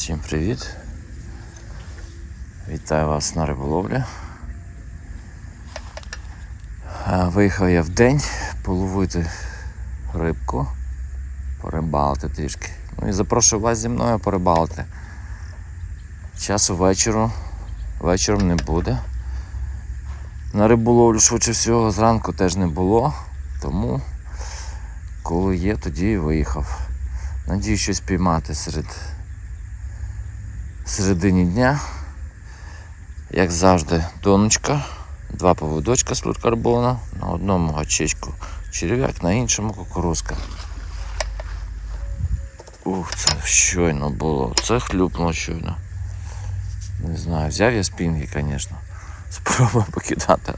Всім привіт! Вітаю вас на риболовлі. Виїхав я в день половити рибку, порибалити трішки. Ну і запрошую вас зі мною порибалити. Часу вечору, вечором не буде. На риболовлю швидше всього зранку теж не було, тому коли є, тоді і виїхав. Надію щось піймати серед середині дня. Як завжди, доночка, два поводочка з флюркарбона, на одному гачечку черв'як, на іншому кукурузка. Ух, це щойно було. Це хлюпнуло щойно. Не знаю, взяв я спінги, звісно. Спробую покидати.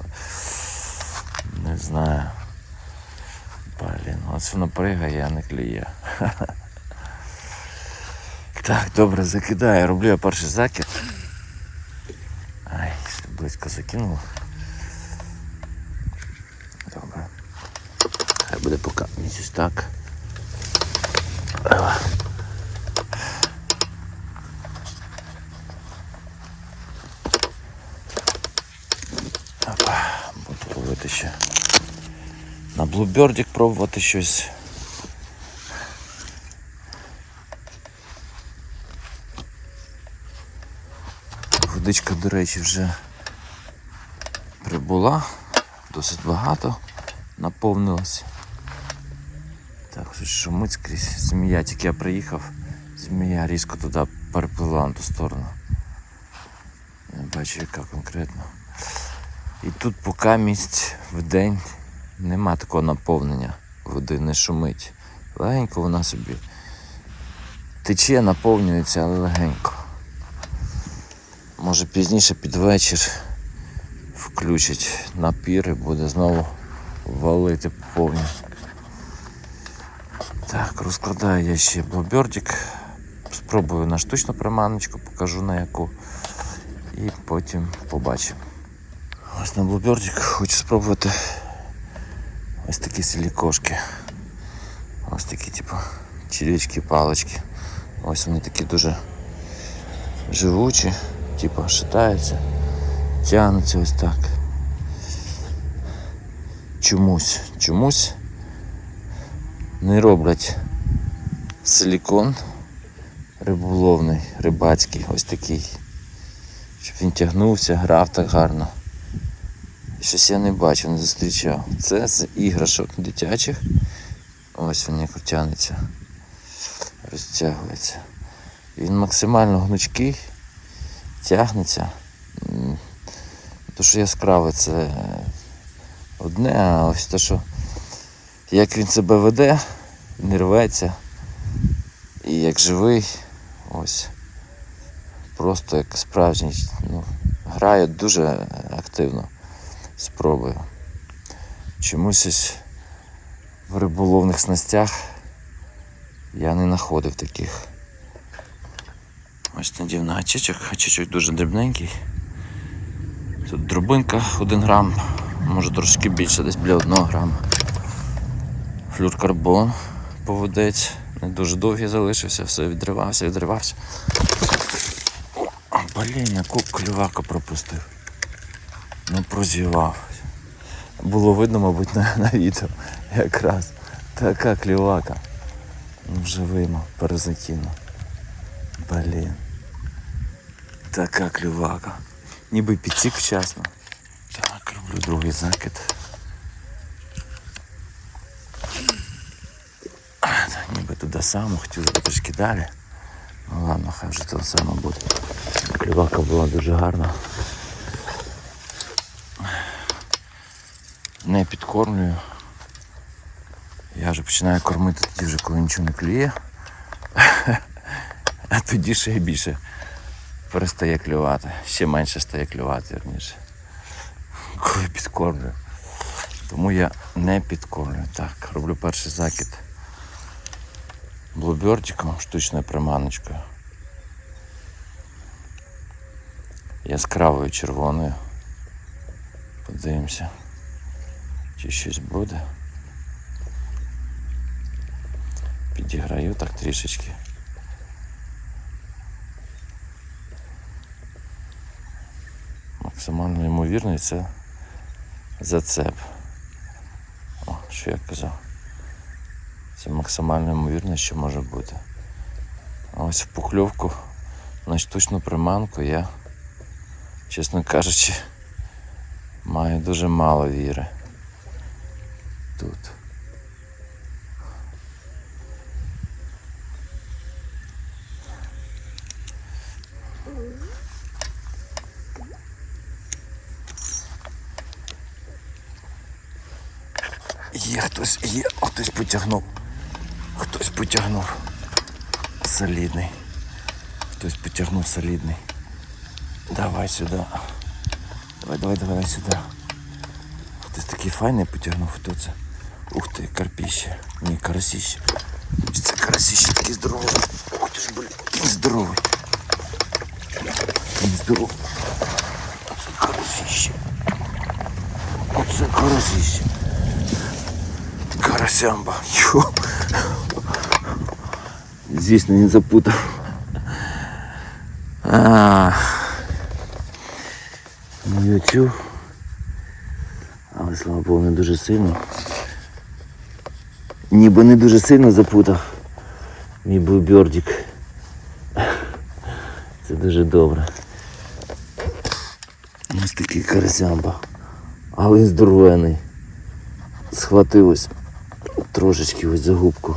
Не знаю. Блін, ось воно пригає, а не кліє. Так, добре, закидаю. Роблю я перший закид. Ай, близько закинув. Добре. Хай буде поки місяць так. Опа, буду ловити ще. На блубердік пробувати щось. Водичка, до речі, вже прибула, досить багато наповнилось. Так, щось шумить скрізь. Змія, тільки я приїхав, змія різко туди перепливла на ту сторону. Не бачу яка конкретно. І тут поки місць в день нема такого наповнення води, не шумить. Легенько вона собі тече, наповнюється, але легенько. Може пізніше під вечір включить напір і буде знову валити повні. Так, розкладаю я ще блобердик. Спробую на штучну приманочку, покажу на яку. І потім побачимо. Ось на блобердик хочу спробувати ось такі силікошки. Ось такі, типу, червячки, палички. Ось вони такі дуже живучі типу шатаються, тягнуться ось так. Чомусь, чомусь не роблять силікон риболовний, рибацький, ось такий. Щоб він тягнувся, грав так гарно. Щось я не бачив, не зустрічав. Це з іграшок дитячих. Ось він як тягнеться, розтягується. Він максимально гнучкий тягнеться. То, що яскраве, це одне, а ось те, що як він себе веде, не рветься. І як живий, ось. Просто як справжній. Ну, грає дуже активно. Спробую. Чомусь ось в риболовних снастях я не знаходив таких. Ось надів на гачечок, гачечок дуже дрібненький. Тут дробинка 1 грам, може трошки більше, десь біля 1 грама. Флюркарбон поводець, не дуже довгий залишився, все відривався, відривався. Блін, яку клюваку пропустив. Ну прозівав. Було видно, мабуть, на, на відео якраз. Така клювака. Ну, вже виймав, перезакинув. Блін. Така клювака. Ніби підсік вчасно. Так, роблю другий закид. Так, ніби туди само, хотів трішки далі. Ну ладно, хай вже то саме буде. Клювака була дуже гарна. Не підкормлюю. Я вже починаю кормити тоді вже, коли нічого не клює. А тоді ще більше перестає клювати. Ще менше стає клювати, вірніше. Коли підкормлю. Тому я не підкормлю. Так, роблю перший закид блубердиком, штучною приманочкою. Яскравою червоною. Подивимося, чи щось буде. Підіграю так трішечки. Максимально ймовірний це зацеп. О, що я казав. Це максимально ймовірно, що може бути. Ось в покльовку на штучну приманку я, чесно кажучи, маю дуже мало віри. Тут. Є хтось, є, хтось потягнув. Хтось потягнув. Солідний. Хтось потягнув солідний. Давай сюди. Давай, давай, давай сюди. Хтось такий файний потягнув, хто це? Ух ти, карпіще. Ні, карасіще. Це карасіще такий здоровий. Ух ти ж, блін, здоровий. Він здоровий. Оце карасіще. Оце карасіще. Карасямба. Йо. Звісно, він запутав. А. Ну, я чув. Але слава Богу, не дуже сильно. Ніби не дуже сильно запутав. Мій блубердік. Це дуже добре. Ось такий карасямба. Але він здоровений. Схватилось трошечки ось за губку.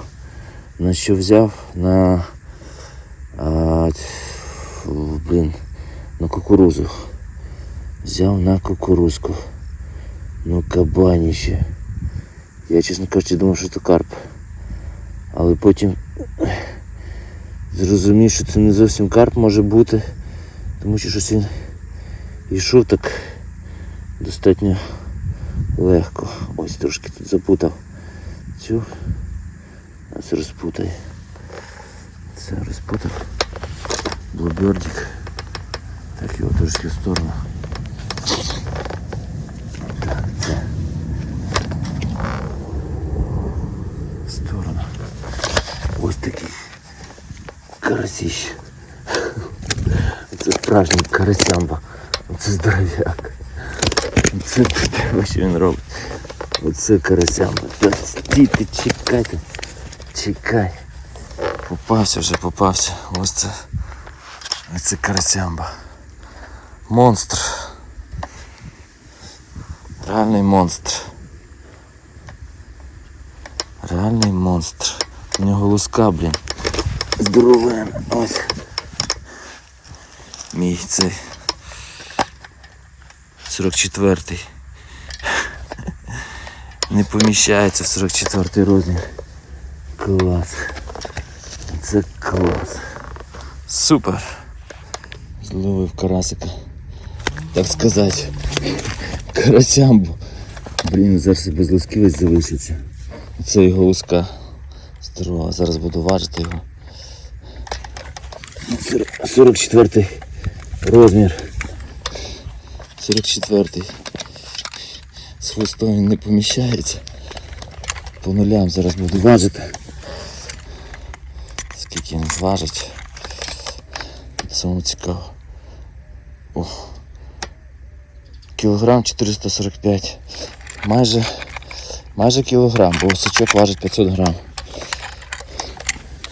На що взяв? На. А, блін, на кукурузу. Взяв на кукурузку. Ну кабаніще. Я, чесно кажучи, думав, що це карп. Але потім зрозумів, що це не зовсім карп може бути, тому що щось він йшов так достатньо легко. Ось трошки тут запутав. Цю. А це розпутай. Це розпутав. Блубердик. Так його трошки в сторону. Так, це. В сторону. Ось такий карасіщ. Це справжній карасямба. Це здоров'як. Це те, що він робить. Оце карасямба. Стійте, чекайте. Чекай. Попався вже, попався. Ось це. Ось карасямба. Монстр. Реальний монстр. Реальний монстр. У нього луска, блін. Здоровен. Ось. Мій цей. 44-й. Не поміщається в 44 розмір. Клас. Це клас. Супер. Зловив карасика. Так сказати. Карасямбу. Блін, зараз без залишиться. Це його луска. Здорово, зараз буду важити його. 44 розмір. 44 з він не поміщається. По нулям зараз буду важити. Скільки він зважить. Самому цікаво. О. Кілограм 445. Майже, майже кілограм, бо сачок важить 500 грам.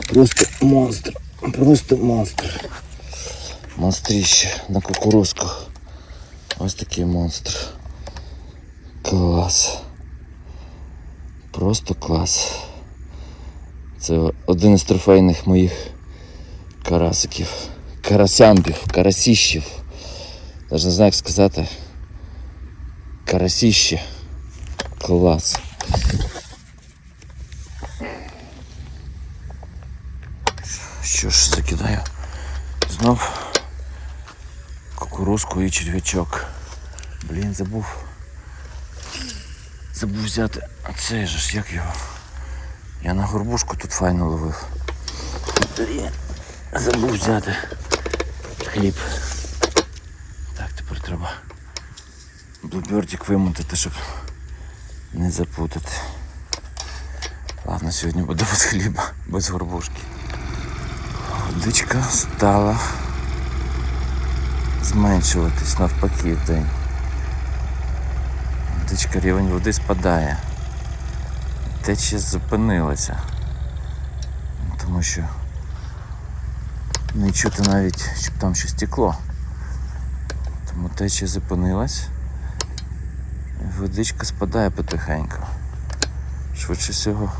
Просто монстр. Просто монстр. Монстріще на кукурузку. Ось такий монстр. Клас. Просто клас. Це один із трофейних моїх карасиків. Карасямбів, карасіщів. Навіть не знаю, як сказати. Карасіще. Клас. Що ж, закидаю. Знов кукурузку і черв'ячок. Блін, забув. Забув взяти. Цей же ж, як його? Я на горбушку тут файно ловив. Блін, забув взяти хліб. Так, тепер треба блубердик вимотати, щоб не запутати. Ладно, сьогодні буде без хліба, без горбушки. Водичка стала зменшуватись навпаки в день. Водичка рівень води спадає. Течія зупинилася. Тому що не чути навіть, щоб там щось текло. Тому течія зупинилась. Водичка спадає потихеньку. Швидше всього,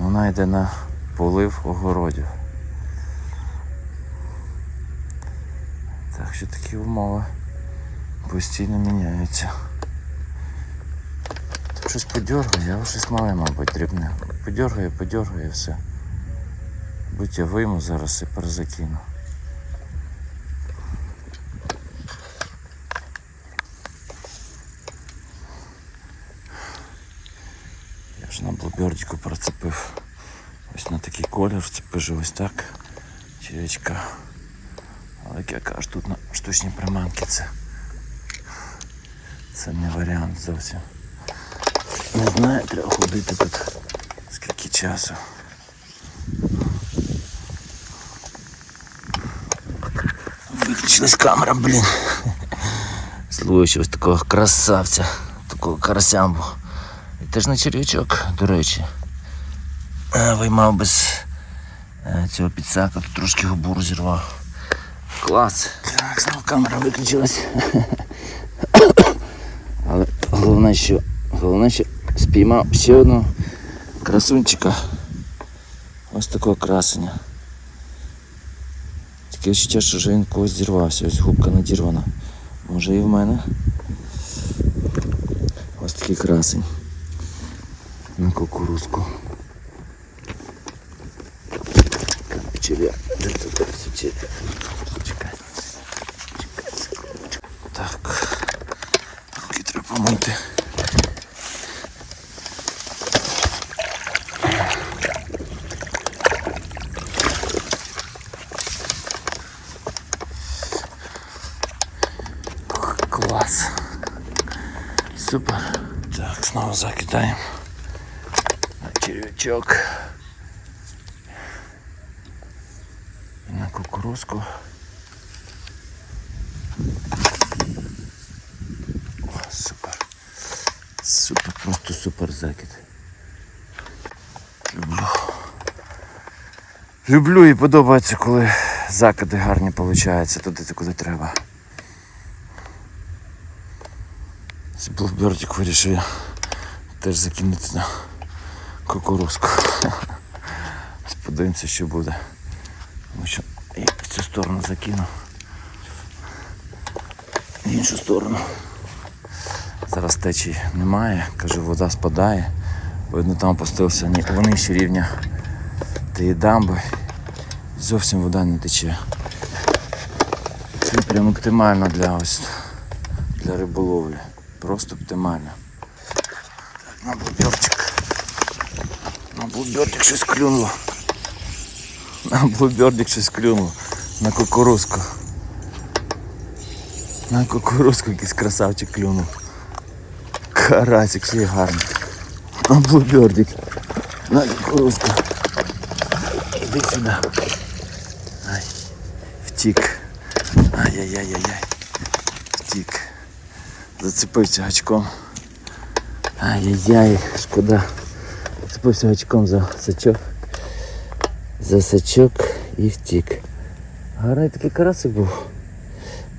вона йде на полив огородів. Так що такі умови постійно міняються. Щось подергає, я щось мале, мабуть, дрібне. Подергає, подергає все. Будь я вийму зараз і перезакину. Я ж на блубердіку процепив. Ось на такий колір вцепив ось так. Черечка. Але як я кажу, тут на штучні приманки це. Це не варіант зовсім. Не знаю, треба ходити тут скільки часу. Виключилась камера, блін. Слухай, ось такого красавця, такого карасямбу. І теж на черв'ячок, до речі. Е, Виймав без е, цього підсака, тут трошки губу розірвав. Клас. Так, знову камера виключилась. Але головне, що головне, що спіймав ще одного красунчика. Ось такого красення. Таке відчуття, що вже він когось зірвався, ось губка надірвана. Може і в мене. Ось такий красень. На кукурузку. Черв'я. Де це так? Чекай. Чекай. Так. Руки треба помити. Клас. Супер. Так, знову закидаємо на червячок. І на кукурузку. О, супер. Супер, просто супер закид. Люблю. Люблю і подобається, коли закиди гарні получаються туди, куди треба. Це блубердик вирішив теж закинути на кукурузку. Подивимося, що буде. Тому що і в цю сторону закину. В іншу сторону. Зараз течії немає, кажу, вода спадає. Видно, там опустився вони ще рівня тієї дамби. Зовсім вода не тече. Це прям оптимально для ось для риболовлі. Просто оптимально. Так, на блуберчик. На блуберчик щось клюнуло. На блубердик щось клюнуло. На кукурузку. На кукурузку якийсь красавчик клюнув. Карасик ще гарний. На блубердик. На кукурузку. Іди сюди. Ай. Втік. Ай-яй-яй-яй-яй. Втік. Зацепився гачком. Ай-яй-яй, шкода. Зацепився гачком за сачок. За сачок і втік. Гарний такий карасик був.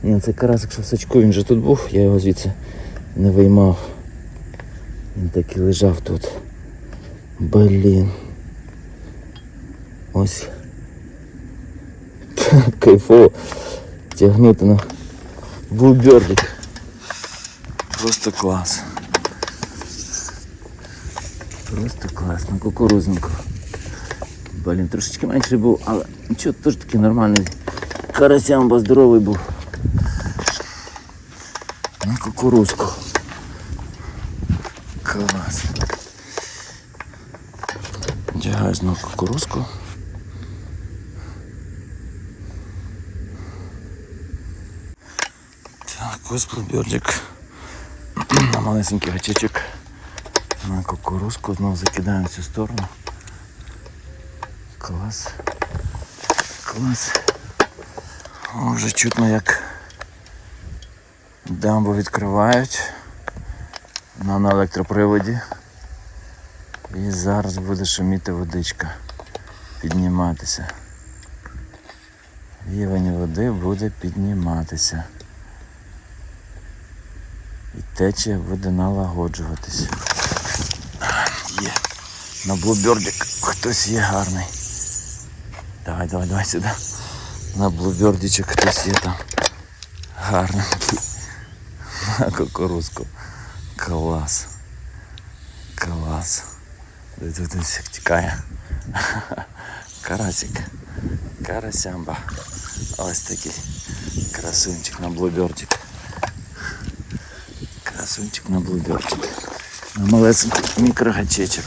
Ні, це карасик, що в сачку, він же тут був, я його звідси не виймав. Він так і лежав тут. Блін. Ось. Кайфово. Тягнути на блубердик. Просто клас. Просто клас, на кукурузнику. Блін, трошечки менший був, але нічого, теж такий нормальний. Карасям, бо здоровий був. На кукурузку. Клас. Одягаю знову кукурузку. Так, ось блубердик. На малесенький гачечок. На кукурузку знову закидаємо в цю сторону. Клас. Клас. О, вже чутно як Дамбу відкривають на, на електроприводі. І зараз буде шуміти водичка, підніматися. Рівень води буде підніматися. Течія буде налагоджуватись. Є. На блубердик хтось є гарний. Давай, давай, давай сюди. На блубердичок хтось є там. Гарненький. На кукурузку. Клас. Клас. Дивись, як тікає. Карасик. Карасямба. Ось такий. Красунчик на блубердик. Красунчик на блубердик. На малесенький мікрогачечок.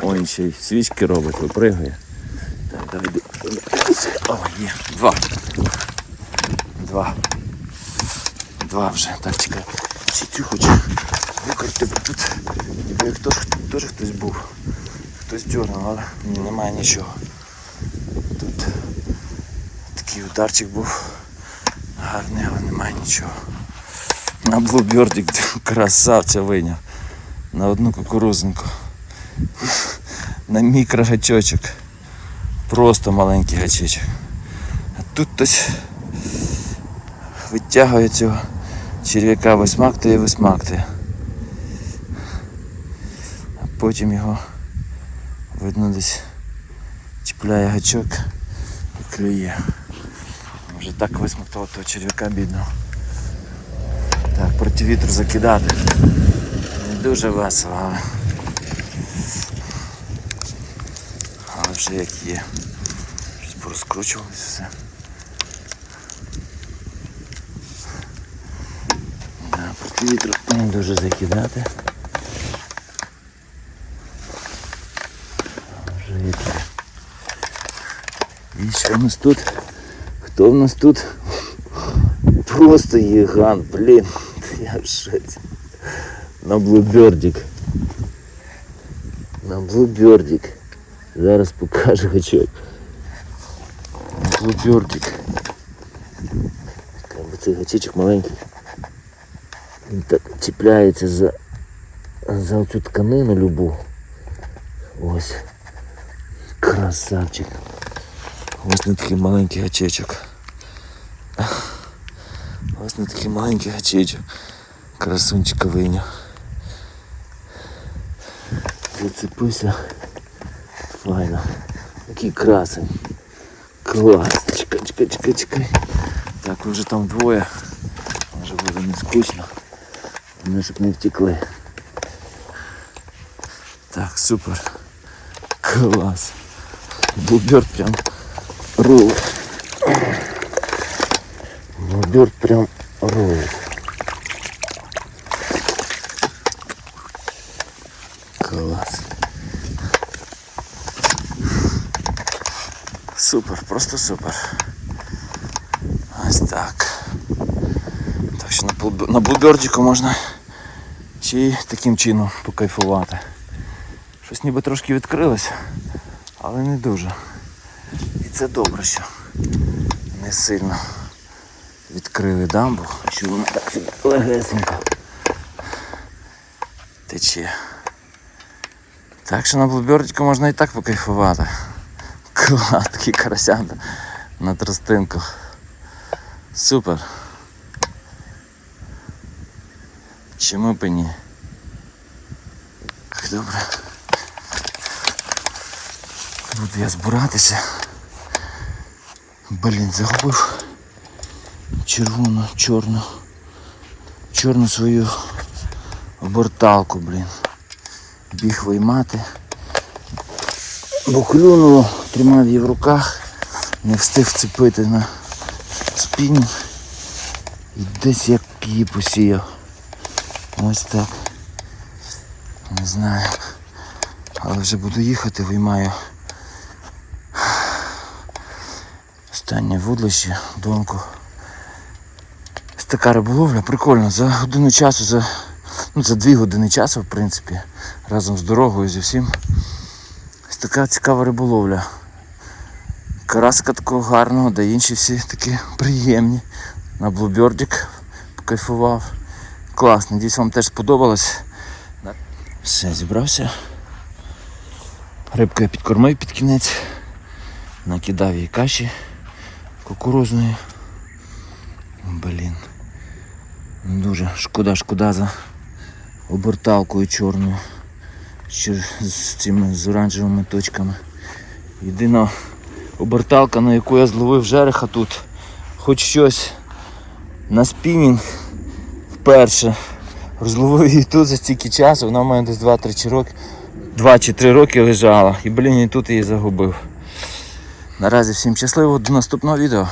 Ой, ще й свічки робить, випригує. Так, давай. О, є. Два. Два. Два вже. Так, чекай. Ці цю хочу викрити, бо тут ніби теж, теж хтось був. Хтось дьорнув, але немає нічого. Тут такий ударчик був гарний, але немає нічого. На блубердик красавця вийняв. На одну кукурузинку. На мікрогачочок. Просто маленький гачечок. А тут хтось витягує цього черв'яка, висмактує, висмактує. А потім його видно десь чіпляє гачок і клює. Вже так висмактував того черв'яка бідного. Так, проти вітру закидати. Дуже весело, але. Але вже як є. Щось порозкручувалось все. Да, проти вітру не дуже закидати. Вже є. І що в нас тут? Хто в нас тут? Просто гігант, блін. Я в шоці. На блубердик. На блубердик. Зараз покажу гачок. На блубердик. Как би цей гачечок маленький. Він так чіпляється за, за оцю тканину любу. Ось. Красавчик. Ось на такий маленький гачечок. Ось на такий маленький гачечок. Красунчика вийняв. Зацепився. Файно. Який красень. Клас. Чекай, чекай, чекай, чекай. Так, вже там двоє. Може буде не скучно. Вони щоб не втекли. Так, супер. Клас. Блуберт прям рулит. Блуберт прям рулит. Супер, просто супер. Ось так. Так що на, блуб- блубердіку можна й таким чином покайфувати. Щось ніби трошки відкрилось, але не дуже. І це добре, що не сильно відкрили дамбу, що вона так легесенько тече. Так що на блубердіку можна і так покайфувати. Клас, такий карасянта на тростинку. Супер. Чому б і ні? Добре. Буду я збиратися. Блін, загубив червону, чорну, чорну свою оберталку, блін. Біг виймати. Бо клюнуло, тримав її в руках, не встиг вцепити на спінінг і десь як її посіяв. Ось так. Не знаю. Але вже буду їхати, виймаю останнє вудлище, донку. Така риболовля, прикольно. За годину часу, за, ну, за дві години часу, в принципі, разом з дорогою, зі всім. Така цікава риболовля. Караска такого гарного, да інші всі такі приємні. На блубердик покайфував. клас. Надіюсь, вам теж сподобалось. Все, зібрався. Рибку я підкормив під кінець. Накидав їй каші кукурузної. Блін. Дуже шкода, шкода за оберталкою чорною. Ще з цими з оранжевими точками. Єдина оберталка, на яку я зловив жереха тут. Хоч щось на спінінг вперше. Розловив її тут за стільки часу, вона в мене десь 2-3 роки. 2 чи 3 роки лежала. І блін, і тут її загубив. Наразі всім щасливо, до наступного відео.